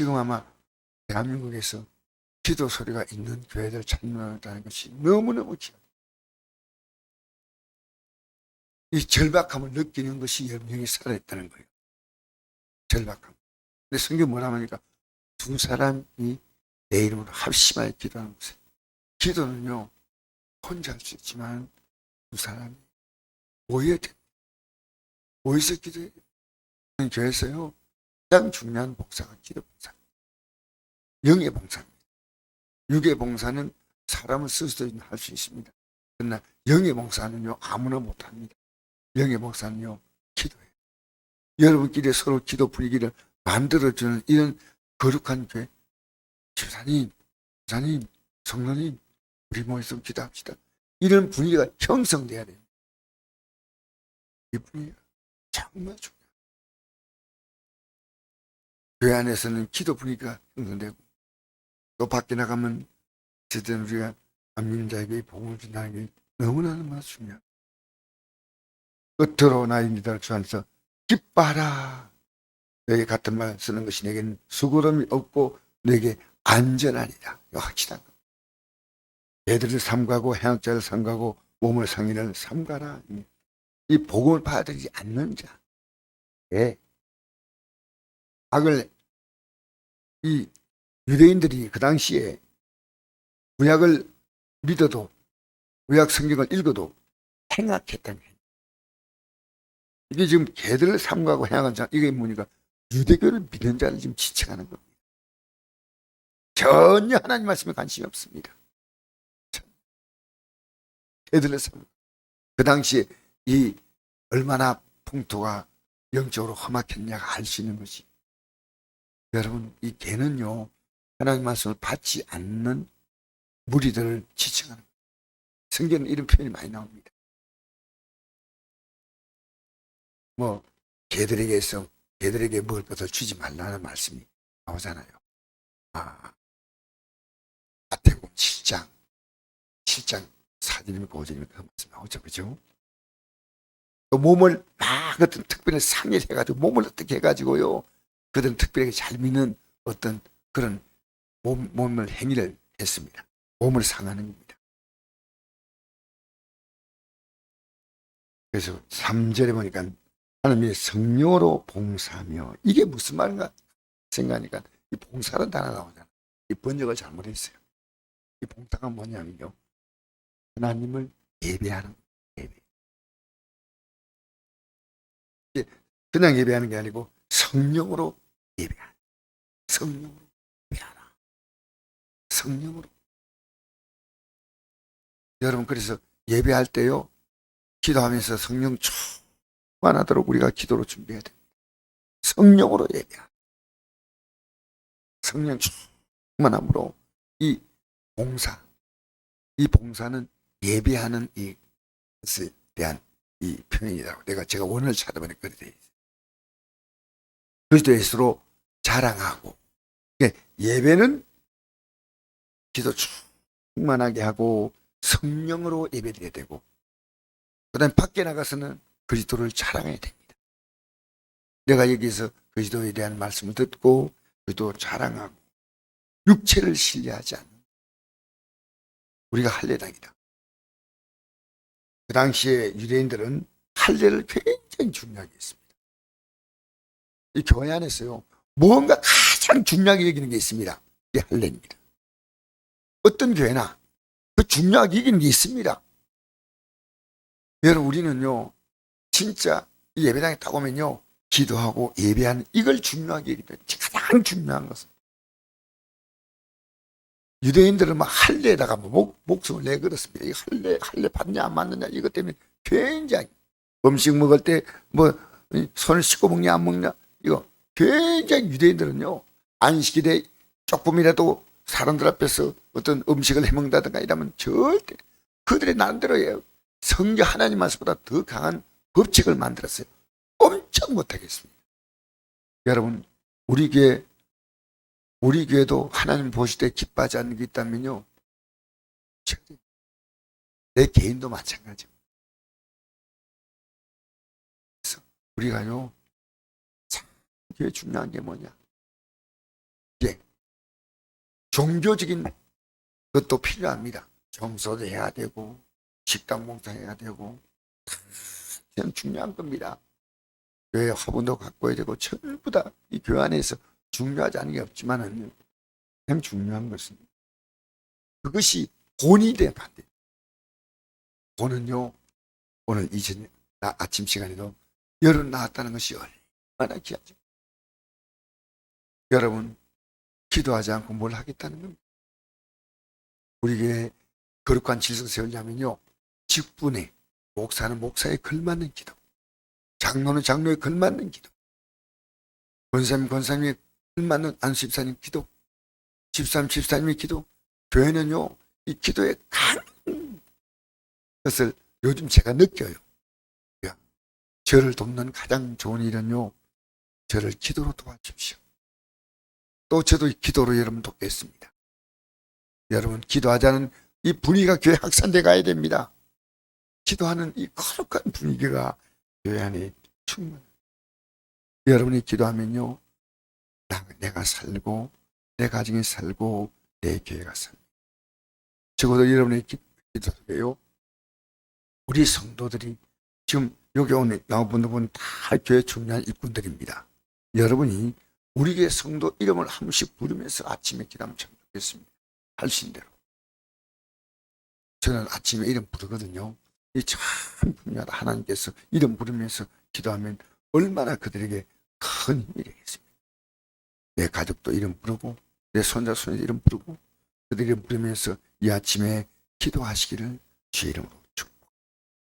지금 아마 대한민국에서 기도 소리가 있는 교회들 찾는다는 것이 너무너무 귀합니다. 이 절박함을 느끼는 것이 여명이 살아있다는 거예요. 절박함. 근데 성경 뭐라 하니까 두 사람이 내 이름으로 합심하여 기도하는 것에 기도는요 혼자 할 수 있지만 두 사람이 모여야 됩니다. 모여서 기도해야 돼요. 교회에서요 가장 중요한 봉사가 기도 봉사. 영의 봉사입니다. 육의 봉사는 사람을 스스로 할 수 있습니다. 그러나 영의 봉사는요 아무나 못합니다. 영의 봉사는요 기도예요. 여러분끼리 서로 기도 분위기를 만들어주는 이런 거룩한 교회 집사님, 집사님, 성도님 우리 모여서 기도합시다. 이런 분위기가 형성돼야 돼요. 이 분위기가 정말 중요해요. 교회 안에서는 기도 분위기가 형성되고 또 밖에 나가면 어쨌든 우리가 안 믿는 자에게 복음을 준다는 게 너무나도 중요해요. 끝으로 나의 믿음을 주 안에서 기뻐하라. 너희 같은 말 쓰는 것이 내게는 수고름이 없고 내게 안전하니라. 이거 확실한 거. 애들을 삼가고 해양자를 삼가고 몸을 상인을 삼가라. 이 복음을 받아들이지 않는 자. 예. 악을 이 유대인들이 그 당시에 구약을 믿어도 구약 성경을 읽어도 행악했다는 거예요. 이게 지금 개들을 삼가고 행악한 자 이게 뭐니까 유대교를 믿는 자를 지금 지칭하는 겁니다. 전혀 하나님 말씀에 관심이 없습니다. 개들을 삼. 그 당시에 이 얼마나 풍토가 영적으로 험악했냐가 알 수 있는 것이 여러분 이 개는요 하나님 말씀을 받지 않는 무리들을 지칭하는. 성경에 이런 표현이 많이 나옵니다. 뭐 개들에게서 개들에게 먹을 것을 주지 말라는 말씀이 나오잖아요. 아, 마태복음 7장 7장 4절이면 5절이면 그 말씀 나오죠. 그죠? 또 몸을 막 어떤 특별히 상일해가지고 몸을 어떻게 해가지고요. 그들은 특별하게 잘 믿는 어떤 그런 몸, 몸을 행위를 했습니다. 몸을 상하는 겁니다. 그래서 3절에 보니까 하나님의 성령으로 봉사하며 이게 무슨 말인가 생각하니까 이 봉사는 단어 나오잖아. 이 번역을 잘못했어요. 이 봉사가 뭐냐면요. 하나님을 예배하는 예배. 그냥 예배하는 게 아니고 성령으로 예배하는. 성령으로 예배하라. 성령으로. 여러분 그래서 예배할 때요. 기도하면서 성령 충만하도록 우리가 기도로 준비해야 됩니다. 성령으로 예배하라. 성령 충만함으로 이 봉사, 이 봉사는 예배하는 이 것에 대한 이 표현이라고 내가 제가 원을 찾아보니 그래 돼 있어요. 그리스도 예수로 자랑하고 예, 예배는 기도 충만하게 하고 성령으로 예배드려야 되고 그다음 밖에 나가서는 그리스도를 자랑해야 됩니다. 내가 여기서 그리스도에 대한 말씀을 듣고 그리스도 자랑하고 육체를 신뢰하지 않는 우리가 할례당이다. 그 당시에 유대인들은 할례를 굉장히 중요하게 했습니다. 이 교회 안에서요 무언가 가장 중요하게 여기는 게 있습니다. 이게 할례입니다. 어떤 교회나 그 중요하게 여기는 게 있습니다. 여러분 우리는요 진짜 이 예배당에 딱 오면요 기도하고 예배하는 이걸 중요하게 여기다 가장 중요한 것은 유대인들은 막 할례에다가 뭐 목, 목숨을 내걸었습니다. 이 할례 할례 받냐 안 받느냐 이것 때문에 굉장히 음식 먹을 때 뭐 손을 씻고 먹냐 안 먹냐 이거 굉장히 유대인들은요 안식일에 조금이라도 사람들 앞에서 어떤 음식을 해먹는다든가 이러면 절대 그들의 나름대로예요. 성경 하나님 말씀보다 더 강한 법칙을 만들었어요. 엄청 못하겠습니다. 여러분, 우리 교회, 우리 교회도 하나님 보실 때 기뻐하지 않는 게 있다면요. 내 개인도 마찬가지입니다. 우리가요, 참 교회 중요한 게 뭐냐. 종교적인 것도 필요합니다. 정서도 해야 되고 식당 봉사해야 되고 참 중요한 겁니다. 교회 화분도 가꿔야 되고 전부 다 이 교회 안에서 중요하지 않은 게 없지만은 참 중요한 것은 그것이 본이 안 돼요. 본은요 오늘 이전 나 아침 시간에도 여름 나왔다는 것이 얼마나 귀하죠. 여러분 기도하지 않고 뭘 하겠다는 겁니다. 우리 교회 거룩한 질서 세우려면요 직분에 목사는 목사에 걸맞는 기도 장로는 장로에 걸맞는 기도 권사님 권사님에 걸맞는 안수집사님 기도 집사님 집사님의 기도 교회는요 이 기도의 큰 것을 요즘 제가 느껴요 야, 저를 돕는 가장 좋은 일은요 저를 기도로 도와주십시오 또 저도 이 기도로 여러분 돕겠습니다 여러분 기도하자는 이 분위기가 교회 확산돼 가야 됩니다 기도하는 이 거룩한 분위기가 교회 안에 충만. 여러분이 기도하면요, 나, 내가 살고 내 가정이 살고 내 교회가 살고. 적어도 여러분의 기- 기도 속에요. 우리 성도들이 지금 여기 오늘 나온 분들은 다 교회 중요한 일꾼들입니다. 여러분이 우리 교회 성도 이름을 한 번씩 부르면서 아침에 기도하면 참 좋겠습니다. 할수 있는 대로. 저는 아침에 이름 부르거든요. 이참 중요하다. 하나님께서 이름 부르면서 기도하면 얼마나 그들에게 큰 힘이 되겠습니까? 내 가족도 이름 부르고 내 손자 손녀 이름 부르고 그들 이름 부르면서 이 아침에 기도하시기를 주의 이름으로